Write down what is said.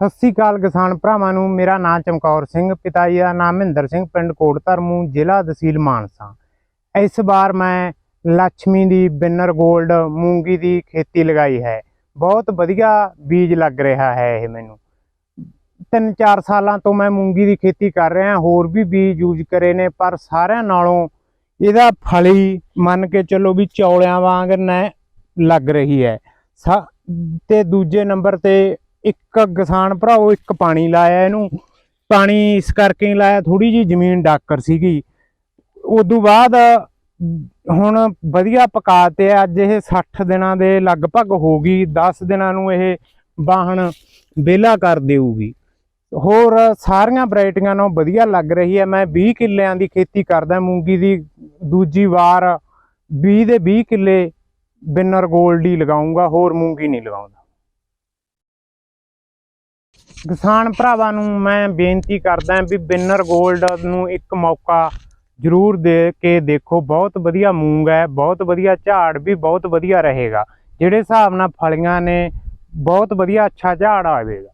ਸਤਿ ਸ੍ਰੀ ਅਕਾਲ ਕਿਸਾਨ ਭਰਾਵਾਂ ਨੂੰ। ਮੇਰਾ ਨਾਮ ਚਮਕੌਰ ਸਿੰਘ, ਪਿਤਾ ਜੀ ਦਾ ਨਾਮ ਮਹਿੰਦਰ ਸਿੰਘ, ਪਿੰਡ ਕੋਟ ਧਰਮੂ ਜ਼ਿਲ੍ਹਾ ਤਹਿਸੀਲ ਮਾਨਸਾ। ਇਸ ਵਾਰ ਮੈਂ ਲక్ష్ਮੀ ਦੀ ਬਿਨਰ 골ਡ ਮੂੰਗੀ ਦੀ ਖੇਤੀ ਲਗਾਈ ਹੈ। ਬਹੁਤ ਵਧੀਆ ਬੀਜ ਲੱਗ ਰਿਹਾ ਹੈ ਇਹ ਮੈਨੂੰ। 3-4 ਸਾਲਾਂ ਤੋਂ ਮੈਂ ਮੂੰਗੀ ਦੀ ਖੇਤੀ ਕਰ ਰਿਹਾ, ਹੋਰ ਵੀ ਬੀਜ ਯੂਜ਼ ਕਰੇ ਨੇ, ਪਰ ਸਾਰਿਆਂ ਨਾਲੋਂ ਇਹਦਾ ਫਲੀ ਮੰਨ ਕੇ ਚੱਲੋ ਵੀ ਚੌਲਿਆਂ ਵਾਂਗ ਨਾ ਲੱਗ ਰਹੀ ਹੈ। ਤੇ ਦੂਜੇ ਨੰਬਰ ਤੇ ਇੱਕ ਕਿਸਾਨ ਭਰਾਓ, ਇੱਕ ਪਾਣੀ ਲਾਇਆ ਇਹਨੂੰ। ਪਾਣੀ ਇਸ ਕਰਕੇ ਹੀ ਲਾਇਆ ਥੋੜੀ ਜੀ ਜ਼ਮੀਨ ਡਾਕਰ ਸੀਗੀ। ਉਦੋਂ ਬਾਅਦ ਹੁਣ ਵਧੀਆ ਪਕਾਤੇ ਆ, ਅੱਜ ਇਹ 60 ਦਿਨਾਂ ਦੇ ਲਗਭਗ ਹੋ ਗਈ 10 ਦਿਨਾਂ ਨੂੰ ਇਹ ਬਾਹਣ ਵਿਹਲਾ ਕਰ ਦੇਊਗੀ। ਹੋਰ ਸਾਰੀਆਂ ਵੈਰਾਈਟੀਆਂ ਨਾਲੋਂ ਵਧੀਆ ਲੱਗ ਰਹੀ ਹੈ। ਮੈਂ 20 ਕਿੱਲਿਆਂ ਦੀ ਖੇਤੀ ਕਰਦਾ, ਮੂੰਗੀ ਦੀ ਦੂਜੀ ਵਾਰ 20 ਦੇ 20 ਕਿੱਲੇ, ਬਿਨਰ 골ਡ ਹੀ ਲਗਾਉਂਗਾ ਹੋਰ ਮੂੰਗੀ ਨਹੀਂ ਲਗਾਉਂਦਾ। ਕਿਸਾਨ ਭਰਾਵਾਂ ਨੂੰ ਮੈਂ ਬੇਨਤੀ ਕਰਦਾ ਵੀ ਬਿਨਰ 골ਡ ਨੂੰ ਇੱਕ ਮੌਕਾ ਜ਼ਰੂਰ ਦੇ ਕੇ ਦੇਖੋ। ਬਹੁਤ ਵਧੀਆ ਮੂੰਗ ਹੈ, ਬਹੁਤ ਵਧੀਆ ਝਾੜ ਵੀ ਬਹੁਤ ਵਧੀਆ ਰਹੇਗਾ। ਜਿਹੜੇ ਹਿਸਾਬ ਨਾਲ ਫਲੀਆਂ ਨੇ, ਬਹੁਤ ਵਧੀਆ ਅੱਛਾ ਝਾੜ ਆਵੇਗਾ